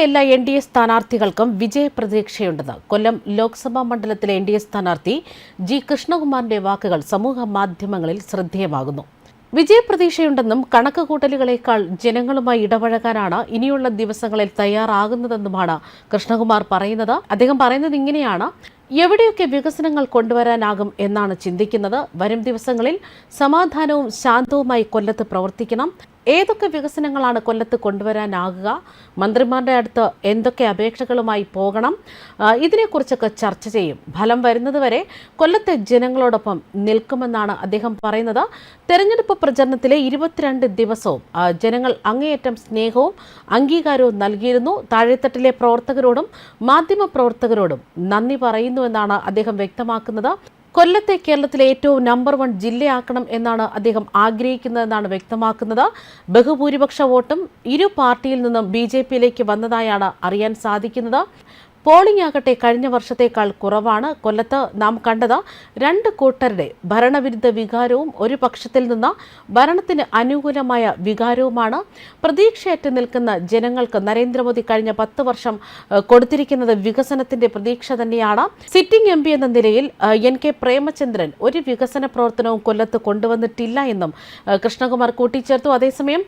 കൊല്ലത്തെ എല്ലാ N D A സ്ഥാനാർത്ഥികൾക്കും വിജയപ്രതീക്ഷയുണ്ടെന്ന് കൊല്ലം ലോക്സഭാ മണ്ഡലത്തിലെ എൻ ഡി എ സ്ഥാനാർത്ഥി ജി കൃഷ്ണകുമാറിന്റെ വാക്കുകൾ സമൂഹ മാധ്യമങ്ങളിൽ ശ്രദ്ധേയമാകുന്നു. വിജയപ്രതീക്ഷയുണ്ടെന്നും കണക്ക് കൂട്ടലുകളേക്കാൾ ജനങ്ങളുമായി ഇടപഴകാനാണ് ഇനിയുള്ള ദിവസങ്ങളിൽ തയ്യാറാകുന്നതെന്നുമാണ് കൃഷ്ണകുമാർ പറയുന്നത്. അദ്ദേഹം പറയുന്നത് ഇങ്ങനെയാണ്. എവിടെയൊക്കെ വികസനങ്ങൾ കൊണ്ടുവരാനാകും എന്നാണ് ചിന്തിക്കുന്നത്. വരും ദിവസങ്ങളിൽ സമാധാനവും ശാന്തവുമായി കൊല്ലത്ത് പ്രവർത്തിക്കണം. ഏതൊക്കെ വികസനങ്ങളാണ് കൊല്ലത്ത് കൊണ്ടുവരാനാകുക? മന്ത്രിമാരുടെ അടുത്ത് എന്തൊക്കെ അപേക്ഷകളുമായി പോകണം? ഇതിനെക്കുറിച്ചൊക്കെ ചർച്ച ചെയ്യും. ഫലം വരുന്നതുവരെ കൊല്ലത്തെ ജനങ്ങളോടൊപ്പം നിൽക്കുമെന്നാണ് അദ്ദേഹം പറയുന്നത്. തെരഞ്ഞെടുപ്പ് പ്രചരണത്തിലെ ഇരുപത്തിരണ്ട് ദിവസവും ജനങ്ങൾ അങ്ങേയറ്റം സ്നേഹവും അംഗീകാരവും നൽകിയിരുന്നു. താഴെത്തട്ടിലെ പ്രവർത്തകരോടും മാധ്യമ പ്രവർത്തകരോടും നന്ദി പറയുന്നുവെന്നാണ് അദ്ദേഹം വ്യക്തമാക്കുന്നത്. കൊല്ലത്തെ കേരളത്തിലെ ഏറ്റവും നമ്പർ വൺ ജില്ലയാക്കണം എന്നാണ് അദ്ദേഹം ആഗ്രഹിക്കുന്നതെന്നാണ് വ്യക്തമാക്കുന്നത്. ബഹുഭൂരിപക്ഷ വോട്ടും ഇരു പാർട്ടിയിൽ നിന്നും ബി ജെ പിയിലേക്ക് വന്നതായാണ് അറിയാൻ സാധിക്കുന്നത്. പോളിംഗ് ആകട്ടെ കഴിഞ്ഞ വർഷത്തേക്കാൾ കുറവാണ്. കൊല്ലത്ത് നാം കണ്ടത് രണ്ട് കൂട്ടരുടെ ഭരണവിരുദ്ധ വികാരവും ഒരു പക്ഷത്തിൽ നിന്ന് ഭരണത്തിന് അനുകൂലമായ വികാരവുമാണ്. പ്രതീക്ഷയറ്റ് നിൽക്കുന്ന ജനങ്ങൾക്ക് നരേന്ദ്രമോദി കഴിഞ്ഞ പത്ത് വർഷം കൊടുത്തിരിക്കുന്നത് വികസനത്തിന്റെ പ്രതീക്ഷ തന്നെയാണ്. സിറ്റിംഗ് എം എന്ന നിലയിൽ എൻ കെ പ്രേമചന്ദ്രൻ ഒരു വികസന പ്രവർത്തനവും കൊല്ലത്ത് കൊണ്ടുവന്നിട്ടില്ല എന്നും കൃഷ്ണകുമാർ കൂട്ടിച്ചേർത്തു. അതേസമയം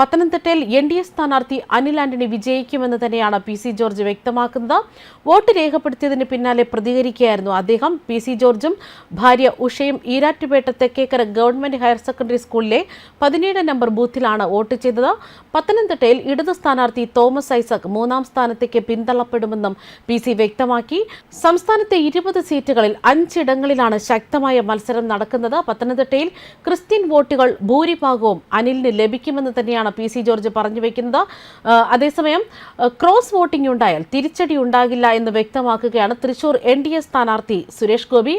പത്തനംതിട്ടയിൽ എൻ ഡി എ സ്ഥാനാർത്ഥി അനിൽ ആന്റണി വിജയിക്കുമെന്ന് തന്നെയാണ് പി സി ജോർജ് വ്യക്തമാക്കുന്നത്. വോട്ട് രേഖപ്പെടുത്തിയതിന് പിന്നാലെ പ്രതികരിക്കുകയായിരുന്നു അദ്ദേഹം. പി സി ജോർജും ഭാര്യ ഉഷയും Erattupetta Thekkekara government higher secondary സ്കൂളിലെ പതിനേഴ് നമ്പർ ബൂത്തിലാണ് വോട്ട് ചെയ്തത്. പത്തനംതിട്ടയിൽ ഇടതു സ്ഥാനാർത്ഥി തോമസ് ഐസക് മൂന്നാം സ്ഥാനത്തേക്ക് പിന്തള്ളപ്പെടുമെന്നും പി സി വ്യക്തമാക്കി. സംസ്ഥാനത്തെ ഇരുപത് സീറ്റുകളിൽ അഞ്ചിടങ്ങളിലാണ് ശക്തമായ മത്സരം നടക്കുന്നത്. പത്തനംതിട്ടയിൽ ക്രിസ്ത്യൻ വോട്ടുകൾ ഭൂരിഭാഗവും അനിലിന് ലഭിക്കുമെന്ന് തന്നെയാണ് പി സി ജോർജ് പറഞ്ഞു വെക്കുന്നത്. അതേസമയം ക്രോസ് വോട്ടിംഗ് ഉണ്ടായാൽ തിരിച്ചടി ഉണ്ടാകില്ല എന്ന് വ്യക്തമാക്കുകയാണ് തൃശൂർ എൻ ഡി എ സ്ഥാനാർത്ഥി സുരേഷ് ഗോപി.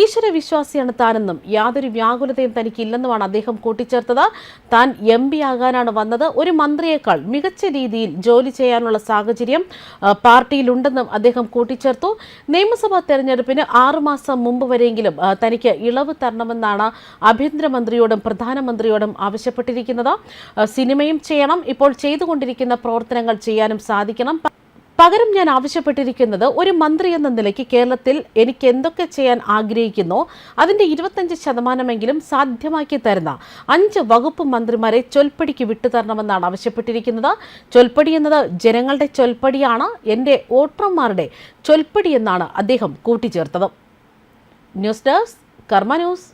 ഈശ്വര വിശ്വാസിയാണ് താനെന്നും യാതൊരു വ്യാകുലതയും തനിക്കില്ലെന്നുമാണ് അദ്ദേഹം കൂട്ടിച്ചേർത്തത്. താൻ എം പി ആകാനാണ് വന്നത്. ഒരു മന്ത്രിയേക്കാൾ മികച്ച രീതിയിൽ ജോലി ചെയ്യാനുള്ള സാഹചര്യം പാർട്ടിയിലുണ്ടെന്നും അദ്ദേഹം കൂട്ടിച്ചേർത്തു. നിയമസഭാ തെരഞ്ഞെടുപ്പിന് ആറുമാസം മുമ്പ് വരെയെങ്കിലും തനിക്ക് ഇളവ് തരണമെന്നാണ് ആഭ്യന്തരമന്ത്രിയോടും പ്രധാനമന്ത്രിയോടും ആവശ്യപ്പെട്ടിരിക്കുന്നത്. സിനിമയും ചെയ്യണം. ഇപ്പോൾ ചെയ്തുകൊണ്ടിരിക്കുന്ന പ്രവർത്തനങ്ങൾ ചെയ്യാനും സാധിക്കണം. പകരം ഞാൻ ആവശ്യപ്പെട്ടിരിക്കുന്നത് ഒരു മന്ത്രി എന്ന നിലയ്ക്ക് കേരളത്തിൽ എനിക്ക് എന്തൊക്കെ ചെയ്യാൻ ആഗ്രഹിക്കുന്നു അതിന്റെ ഇരുപത്തഞ്ച് ശതമാനമെങ്കിലും സാധ്യമാക്കി തരുന്ന അഞ്ച് വകുപ്പ് മന്ത്രിമാരെ ചൊൽപ്പടിക്ക് വിട്ടുതരണമെന്നാണ് ആവശ്യപ്പെട്ടിരിക്കുന്നത്. ചൊൽപ്പടി എന്നത് ജനങ്ങളുടെ ചൊൽപ്പടിയാണ്. എന്റെ വോട്ടർമാരുടെ ചൊൽപ്പടി എന്നാണ് അദ്ദേഹം കൂട്ടിച്ചേർത്തത്. News desk Karma news.